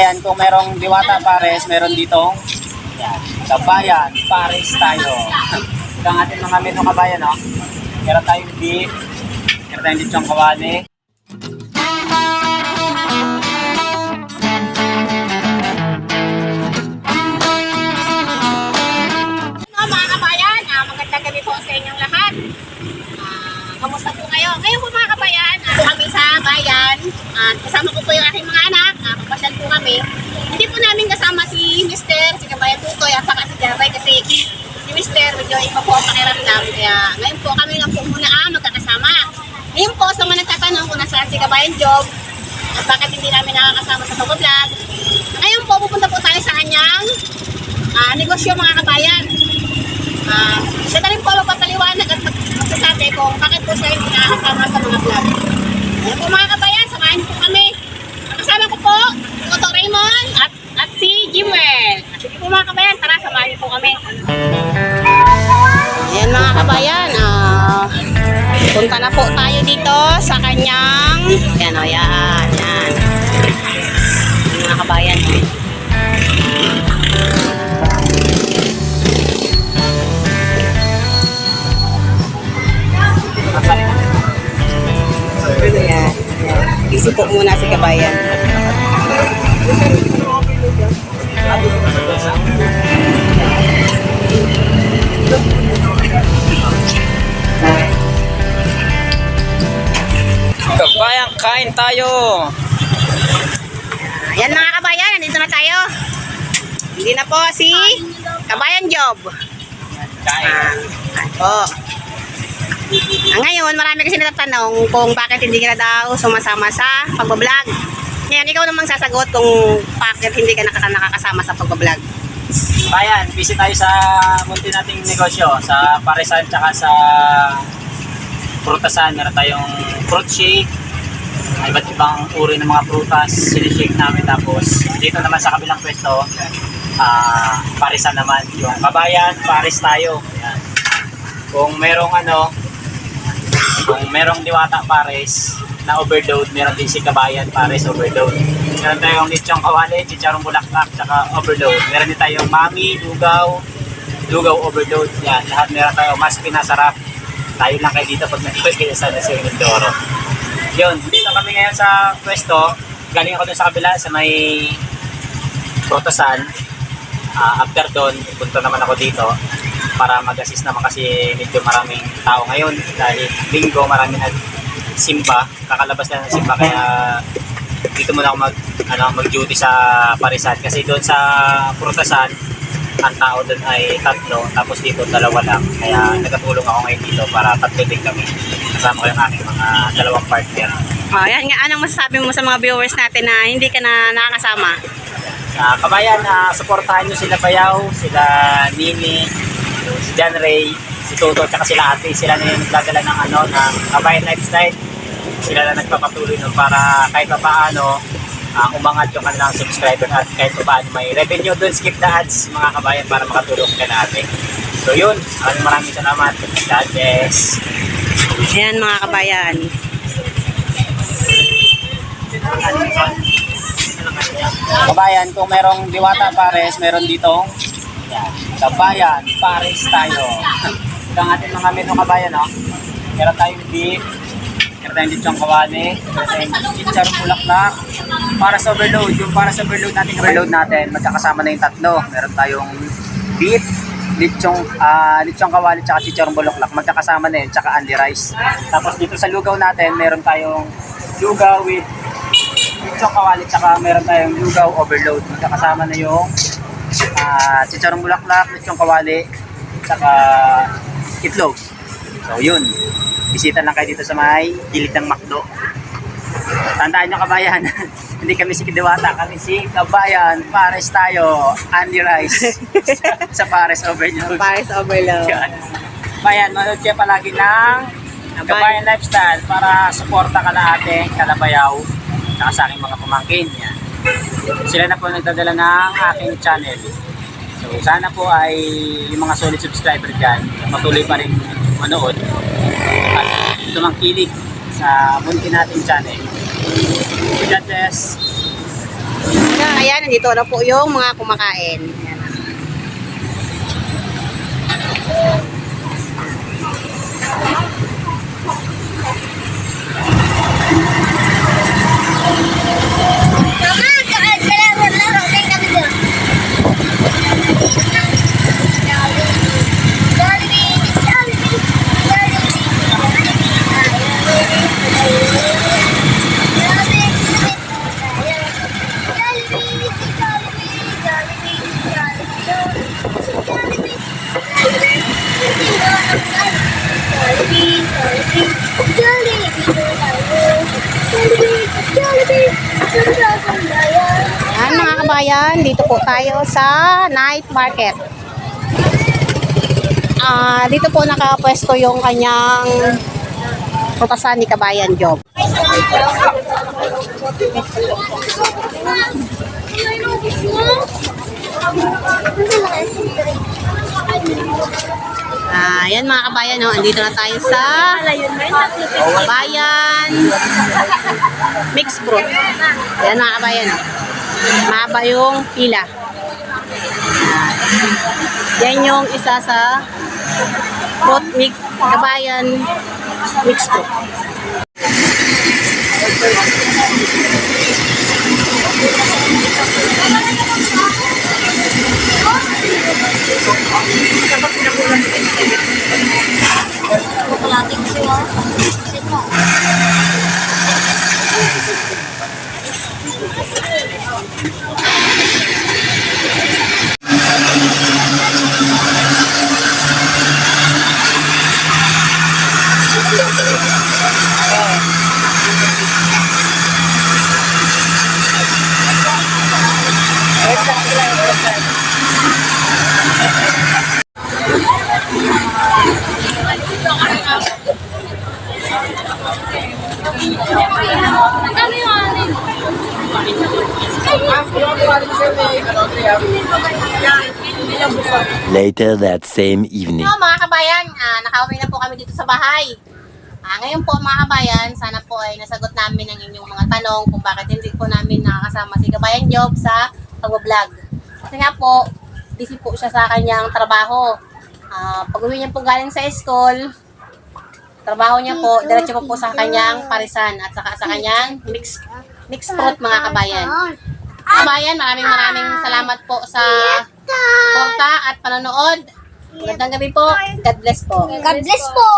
Ayan, kung merong diwata pares, meron ditong yan, kabayan, pares tayo. Ito ang ating mga menu kabayan, no? Meron tayong beef, meron tayong lechong kawali, kami. Hindi po namin kasama si Mister, si Kabayan Tutoy at saka si Jabay kasi si Mister medyo iba po ang pakiramdam. Kaya ngayon po kami lang po muna ah, magkakasama. Ngayon po sa mga nagtatanong kung nasaan si Kabayan Job at bakit hindi namin nakakasama sa pag-vlog. Ngayon po pupunta po tayo sa kanyang ah, negosyo mga kabayan. Ah, siya na rin po magpapaliwanag at mag- magsasabi kung bakit po siya hindi nakakasama sa mga vlog. Ayan po mga kabayan, samahan niyo po kami. Ang Kasama ko po, si Otto Raymond at, at si Jimwell. Sige po mga kabayan, tara samahan niyo kami. Ayan mga kabayan, ah, punta na po tayo dito sa kanyang, yan o, yan, yan. Mga kabayan. Ayan. Easy po muna si. Kabayan, tayo! Ayan mga kabayan, nandito na tayo. Hindi na po si Kabayan Job. Ah, ayan po. Ah, ngayon, marami kasi natatanong kung bakit hindi ka na daw sumasama sa pagbablog. Ngayon, ikaw namang sasagot kung bakit hindi ka nakaka- nakakasama sa pagbablog. Bayan, busy tayo sa munti nating negosyo, sa paresan tsaka sa prutasan. Meron tayong fruit shake, iba't ibang uri ng mga prutas, sinishake namin. Tapos dito naman sa kabilang pwesto, ah paresan naman. Yung kabayan, pares tayo. Ayan. Kung merong ano, kung merong diwata pares na overload, meron din si kabayan pares overload. Meron tayong lechong kawali, chicharong bulaklak, tsaka overload. Meron din tayong mami, lugaw, lugaw overload. Yan, lahat meron tayo. Mas pinasarap. Tayo lang kayo dito pag nag kayo sa Nasir Mindoro. Yun, dito kami ngayon sa pwesto. Galing ako dun sa kabila sa may protosan. Ah, after doon, punta naman ako dito para mag-assist naman kasi medyo maraming tao ngayon. Dahil linggo marami nag-simba, kakalabas na ng simba kaya dito muna ako mag ano mag-duty sa Parisan. Kasi doon sa Prutasan ang tao doon ay tatlo. Tapos dito dalawa lang. Kaya nagtulong ako ngayon dito para tatlo din kami kasama ko yung aking mga dalawang partner Oh, yan nga, anong masasabi mo sa mga viewers natin na hindi ka na nakakasama? Ah, kabayan, ah, suportahan nyo sila Bayaw, sila Nini, si John Ray, si Toto, at sila ate. Sila na yung nagdadala ng, ano, ng kabayan lifestyle. Sila na nagpapatuloy nun para kahit pa paano ah, umangat yung kanilang subscriber at kahit pa paano may revenue doon, skip the ads mga kabayan para makatulong ka natin. So yun, maraming maraming salamat. God bless. Ayan mga kabayan. Kabayan, kung merong diwata pares, meron yan, kabayan, pares tayo. Ito ang ating mga menu kabayan, no? Meron tayong beef, meron tayong lechong kawali, meron tayong chicharong bulaklak, para sa overload. Yung para sa overload natin, overload natin, magkakasama na yung tatlo. Meron tayong beef, lechong, ah lechong kawali, tsaka chicharong bulaklak. Magkakasama na yun, tsaka only rice. Tapos dito sa lugaw natin, meron tayong lugaw with lechong kawali tsaka meron tayong lugaw overload. Magkakasama na yung ah chicharong bulaklak, lechong kawali, tsaka itlog. So yun, bisita lang kayo dito sa may gilid ng McDo. Tandaan nyo kabayan, hindi kami si Kidiwata, kami si Kabayan, Pares tayo, Andy Rice, sa Pares Overload. Paris Overload. Yan. Bayan, manood kayo palagi ng Kabayan Lifestyle para suporta ka na ating kalabayaw saka sa aking mga pamangkin. Yan. Sila na po nagdadala ng aking channel. So sana po ay yung mga solid subscriber dyan, patuloy pa rin manood at tumangkilig sa munti nating channel. God bless. Ayan, nandito na po yung mga kumakain. Ayan. Mama, saan ka lang maglaro? May kami doon. Jollibee, Jollibee, Jollibee, Jollibee, Jollibee, Jollibee, Ayan mga kabayan, dito po tayo sa night market. Ah, dito po nakapwesto yung kanyang putasan ni Kabayan Job. Ah, ayan mga kabayan, oh, andito na tayo sa Kabayan Mixed Fruit. Ayan mga kabayan, oh. Mahaba yung pila. Yan yung isa sa fruit mix, kabayan mixed fruit. Later that same evening. So mga kabayan, ah, nakauwi na po kami dito sa bahay. Ah, ngayon po mga kabayan, sana po ay nasagot namin ang inyong mga tanong kung bakit hindi po namin nakakasama si Kabayan Job sa pag-vlog. Kasi nga po, busy po siya sa kanyang trabaho. Ah, pag uwi niya po galing sa school, trabaho niya po, diretso po po sa kanyang parisan at saka sa kanyang mix mixed fruit mga kabayan. Kabayan, maraming maraming salamat po sa suporta at panonood. Magandang gabi po. God bless po. God bless po!